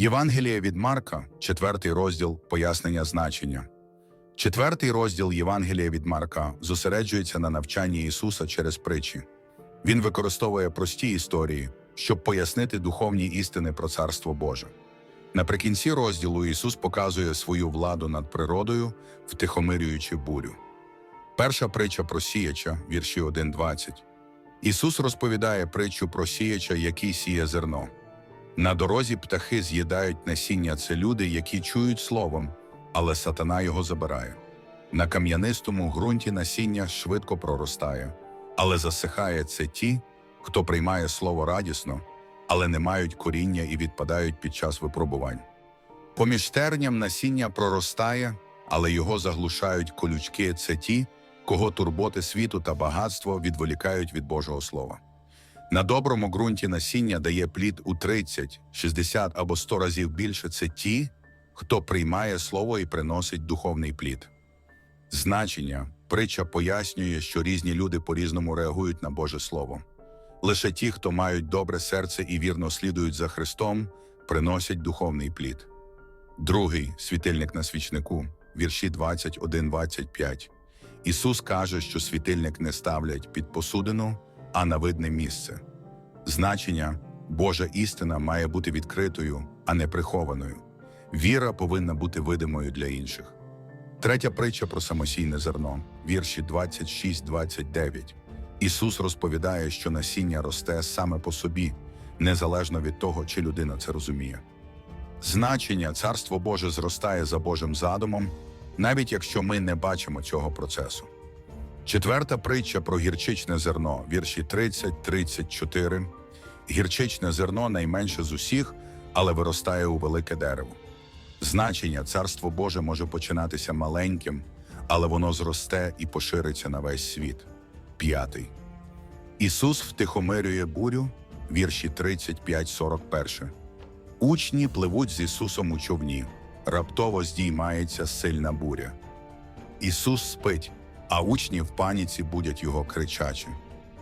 Євангеліє від Марка, четвертий розділ пояснення значення. Четвертий розділ Євангелія від Марка зосереджується на навчанні Ісуса через притчі. Він використовує прості історії, щоб пояснити духовні істини про Царство Боже. Наприкінці розділу Ісус показує свою владу над природою, втихомирюючи бурю. Перша притча про сіяча, вірші 1.20. Ісус розповідає притчу про сіяча, який сіє зерно. На дорозі птахи з'їдають насіння це люди, які чують словом, але сатана його забирає. На кам'янистому ґрунті насіння швидко проростає, але засихає це ті, хто приймає слово радісно, але не мають коріння і відпадають під час випробувань. Поміж терням насіння проростає, але його заглушають колючки це ті, кого турботи світу та багатство відволікають від Божого Слова. На доброму ґрунті насіння дає плід у 30, 60 або 100 разів більше це ті, хто приймає слово і приносить духовний плід. Значення притча пояснює, що різні люди по-різному реагують на Боже Слово. Лише ті, хто мають добре серце і вірно слідують за Христом, приносять духовний плід. Другий світильник на свічнику, вірші 21-25. Ісус каже, що світильник не ставлять під посудину, а на видне місце. Значення Божа істина має бути відкритою, а не прихованою. Віра повинна бути видимою для інших. Третя притча про самосійне зерно, вірші 26-29. Ісус розповідає, що насіння росте саме по собі, незалежно від того, чи людина це розуміє. Значення Царство Боже зростає за Божим задумом, навіть якщо ми не бачимо цього процесу. Четверта притча про гірчичне зерно, вірші 30-34. Гірчичне зерно найменше з усіх, але виростає у велике дерево. Значення Царство Боже може починатися маленьким, але воно зросте і пошириться на весь світ. П'ятий. Ісус втихомирює бурю, вірші 35-41. Учні пливуть з Ісусом у човні. Раптово здіймається сильна буря. Ісус спить, а учні в паніці будять його кричачи.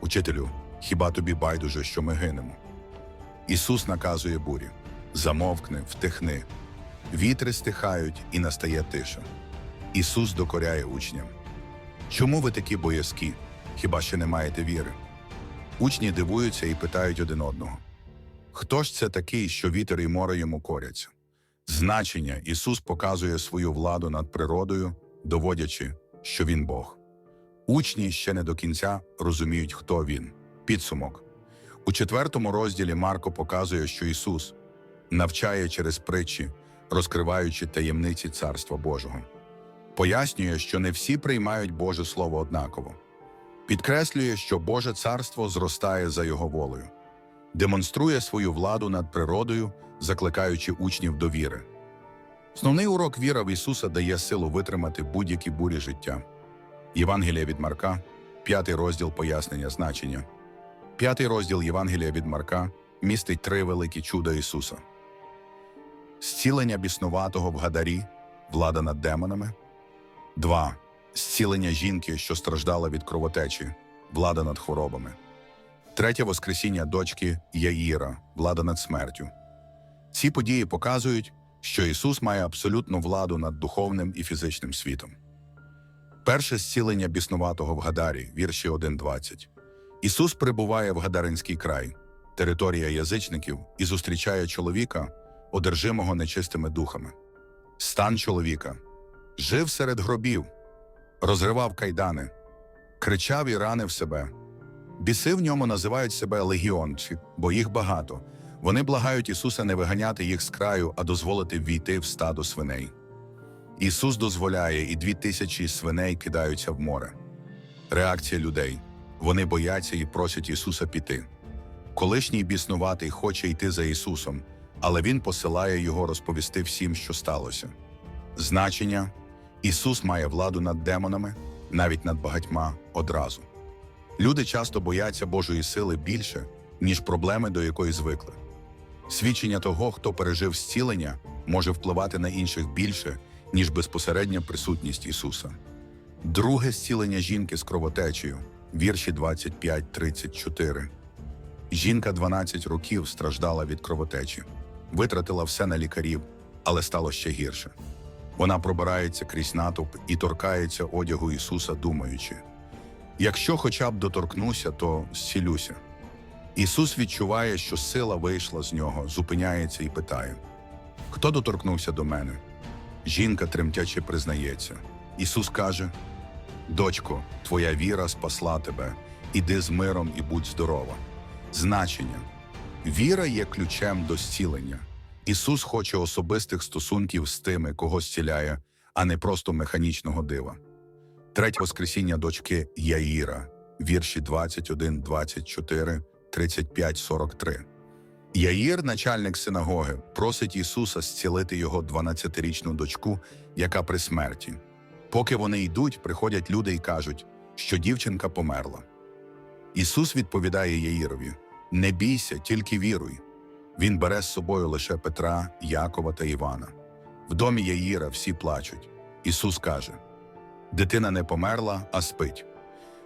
Учителю, хіба тобі байдуже, що ми гинемо? Ісус наказує бурі: замовкни, втихни. Вітри стихають і настає тиша. Ісус докоряє учням. Чому ви такі боязкі? Хіба ще не маєте віри? Учні дивуються і питають один одного: Хто ж це такий, що вітер і море йому коряться? Значення Ісус показує свою владу над природою, доводячи, що Він Бог. Учні ще не до кінця розуміють, хто він. Підсумок. У четвертому розділі Марко показує, що Ісус навчає через притчі, розкриваючи таємниці Царства Божого. Пояснює, що не всі приймають Боже Слово однаково. Підкреслює, що Боже царство зростає за його волею, демонструє свою владу над природою, закликаючи учнів до віри. Основний урок віра в Ісуса дає силу витримати будь-які бурі життя. Євангелія від Марка, п'ятий розділ пояснення значення. П'ятий розділ Євангелія від Марка містить три великі чуда Ісуса: зцілення біснуватого в Гадарі, влада над демонами, 2. Зцілення жінки, що страждала від кровотечі, влада над хворобами. Третє Воскресіння дочки Яїра, влада над смертю. Ці події показують, що Ісус має абсолютну владу над духовним і фізичним світом. Перше зцілення біснуватого в Гадарі, вірші 1.20. Ісус прибуває в Гадаринський край, територія язичників, і зустрічає чоловіка, одержимого нечистими духами. Стан чоловіка жив серед гробів, розривав кайдани, кричав і ранив себе. Біси в ньому називають себе легіончі, бо їх багато. Вони благають Ісуса не виганяти їх з краю, а дозволити ввійти в стадо свиней. Ісус дозволяє, і дві тисячі свиней кидаються в море. Реакція людей вони бояться і просять Ісуса піти. Колишній біснуватий хоче йти за Ісусом, але Він посилає його розповісти всім, що сталося. Значення Ісус має владу над демонами, навіть над багатьма одразу. Люди часто бояться Божої сили більше, ніж проблеми, до якої звикли. Свідчення того, хто пережив зцілення, може впливати на інших більше, ніж безпосередня присутність Ісуса. Друге зцілення жінки з кровотечею, вірші 25-34. Жінка 12 років страждала від кровотечі. витратила все на лікарів, але стало ще гірше. Вона пробирається крізь натовп і торкається одягу Ісуса, думаючи: якщо хоча б доторкнуся, то зцілюся. Ісус відчуває, що сила вийшла з нього, зупиняється і питає: Хто доторкнувся до мене? Жінка тремтяче признається. Ісус каже: Дочко, твоя віра спасла тебе, іди з миром і будь здорова. Значення. Віра є ключем до зцілення. Ісус хоче особистих стосунків з тими, кого зціляє, а не просто механічного дива. Третє воскресіння дочки Яїра, вірші 21, 24, 35, 43. Яїр, начальник синагоги, просить Ісуса зцілити його 12-річну дочку, яка при смерті. Поки вони йдуть, приходять люди і кажуть, що дівчинка померла. Ісус відповідає Яїрові: Не бійся, тільки віруй. Він бере з собою лише Петра, Якова та Івана. В домі Яїра всі плачуть. Ісус каже: Дитина не померла, а спить.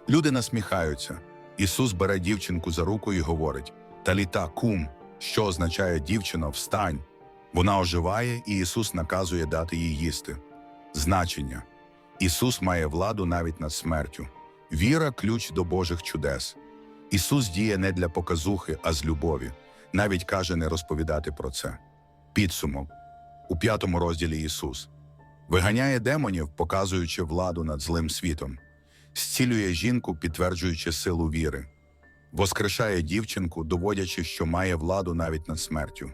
Люди насміхаються. Ісус бере дівчинку за руку і говорить: Таліта кум, що означає дівчино, встань. Вона оживає, і Ісус наказує дати їй їсти. Значення. Ісус має владу навіть над смертю. Віра ключ до Божих чудес. Ісус діє не для показухи, а з любові. Навіть каже не розповідати про це. Підсумок у п'ятому розділі Ісус виганяє демонів, показуючи владу над злим світом, зцілює жінку, підтверджуючи силу віри, воскрешає дівчинку, доводячи, що має владу навіть над смертю.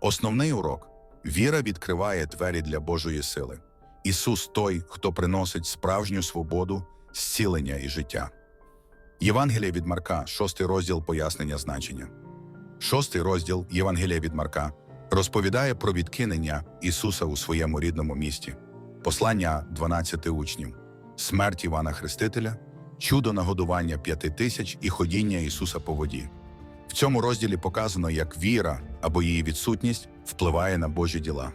Основний урок віра відкриває двері для Божої сили. Ісус той, хто приносить справжню свободу, зцілення і життя. Євангелія від Марка, шостий розділ пояснення значення. Шостий розділ Євангелія від Марка розповідає про відкинення Ісуса у своєму рідному місті, послання 12 учнів, смерть Івана Хрестителя, чудо нагодування п'яти тисяч і ходіння Ісуса по воді. В цьому розділі показано, як віра або її відсутність впливає на Божі діла.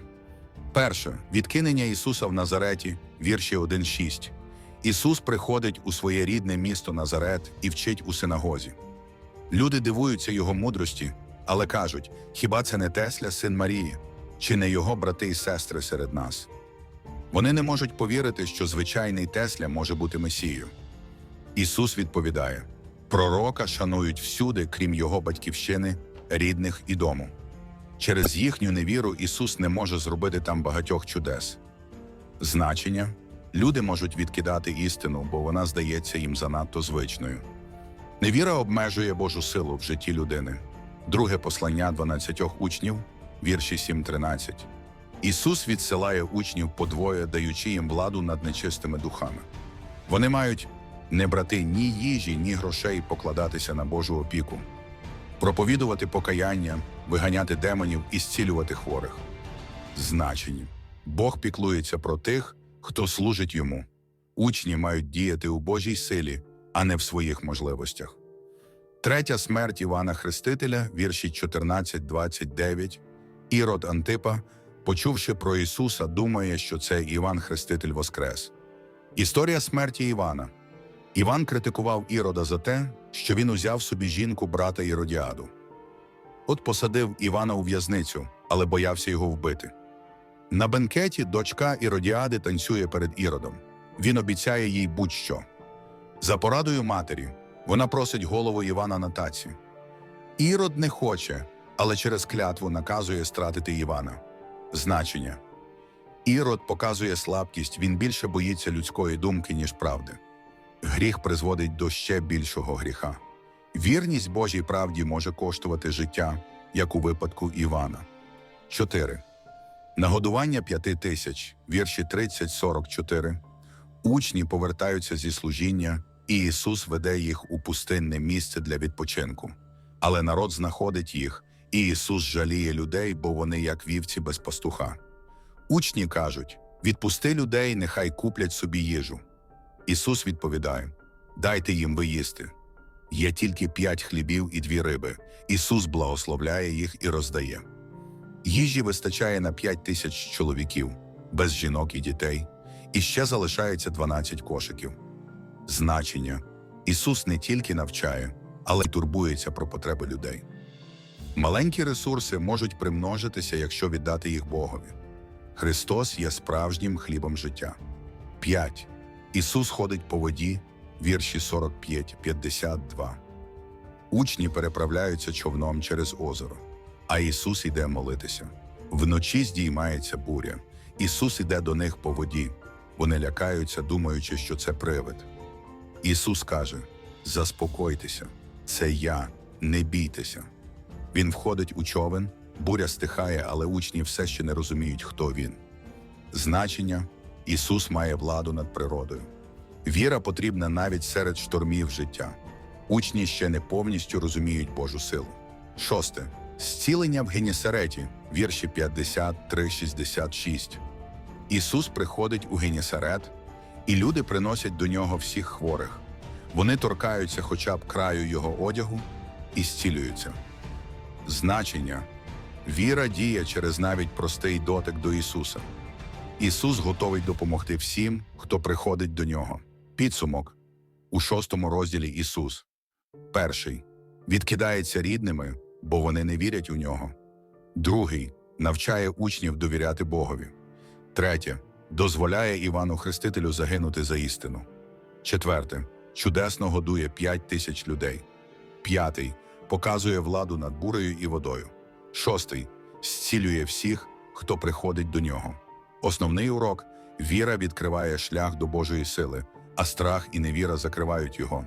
Перше відкинення Ісуса в Назареті, вірші 1.6. Ісус приходить у своє рідне місто Назарет і вчить у синагозі. Люди дивуються його мудрості, але кажуть: хіба це не Тесля, син Марії, чи не його брати і сестри серед нас? Вони не можуть повірити, що звичайний Тесля може бути Месією. Ісус відповідає: пророка шанують всюди, крім його батьківщини, рідних і дому. Через їхню невіру Ісус не може зробити там багатьох чудес. Значення люди можуть відкидати істину, бо вона здається їм занадто звичною. Невіра обмежує Божу силу в житті людини. Друге послання 12 учнів, вірші 7-13. Ісус відсилає учнів подвоє, даючи їм владу над нечистими духами. Вони мають не брати ні їжі, ні грошей покладатися на Божу опіку, проповідувати покаяння, виганяти демонів і зцілювати хворих. Значення Бог піклується про тих, хто служить йому. Учні мають діяти у Божій силі, а не в своїх можливостях. Третя смерть Івана Хрестителя, вірші 14-29. Ірод Антипа, почувши про Ісуса, думає, що це Іван Хреститель Воскрес. Історія смерті Івана. Іван критикував Ірода за те, що він узяв собі жінку брата Іродіаду. От посадив Івана у в'язницю, але боявся його вбити. На бенкеті дочка Іродіади танцює перед Іродом. Він обіцяє їй будь-що. За порадою матері вона просить голову Івана на таці. Ірод не хоче, але через клятву наказує стратити Івана. Значення Ірод показує слабкість, він більше боїться людської думки, ніж правди. Гріх призводить до ще більшого гріха. Вірність Божій правді може коштувати життя, як у випадку Івана. 4. Нагодування п'яти тисяч, вірші 30-44. Учні повертаються зі служіння, і Ісус веде їх у пустинне місце для відпочинку. Але народ знаходить їх, і Ісус жаліє людей, бо вони як вівці без пастуха. Учні кажуть: відпусти людей, нехай куплять собі їжу. Ісус відповідає: Дайте їм виїсти. Є тільки п'ять хлібів і дві риби. Ісус благословляє їх і роздає. Їжі вистачає на п'ять тисяч чоловіків, без жінок і дітей, і ще залишається 12 кошиків. Значення Ісус не тільки навчає, але й турбується про потреби людей. Маленькі ресурси можуть примножитися, якщо віддати їх Богові. Христос є справжнім хлібом життя. 5. Ісус ходить по воді, вірші 45-52. Учні переправляються човном через озеро, а Ісус іде молитися. Вночі здіймається буря. Ісус іде до них по воді. Вони лякаються, думаючи, що це привид. Ісус каже: Заспокойтеся, це я, не бійтеся. Він входить у човен, буря стихає, але учні все ще не розуміють, хто він. Значення Ісус має владу над природою. Віра потрібна навіть серед штормів життя. Учні ще не повністю розуміють Божу силу. Шосте. Зцілення в Генісареті, вірші 53-66. Ісус приходить у Генісарет, і люди приносять до нього всіх хворих. Вони торкаються хоча б краю його одягу і зцілюються. Значення віра діє через навіть простий дотик до Ісуса. Ісус готовий допомогти всім, хто приходить до нього. Підсумок у шостому розділі Ісус. Перший відкидається рідними, бо вони не вірять у нього. Другий навчає учнів довіряти Богові. Третє дозволяє Івану Хрестителю загинути за істину. Четверте чудесно годує п'ять тисяч людей. П'ятий показує владу над бурею і водою. Шостий зцілює всіх, хто приходить до нього. Основний урок віра відкриває шлях до Божої сили, а страх і невіра закривають його.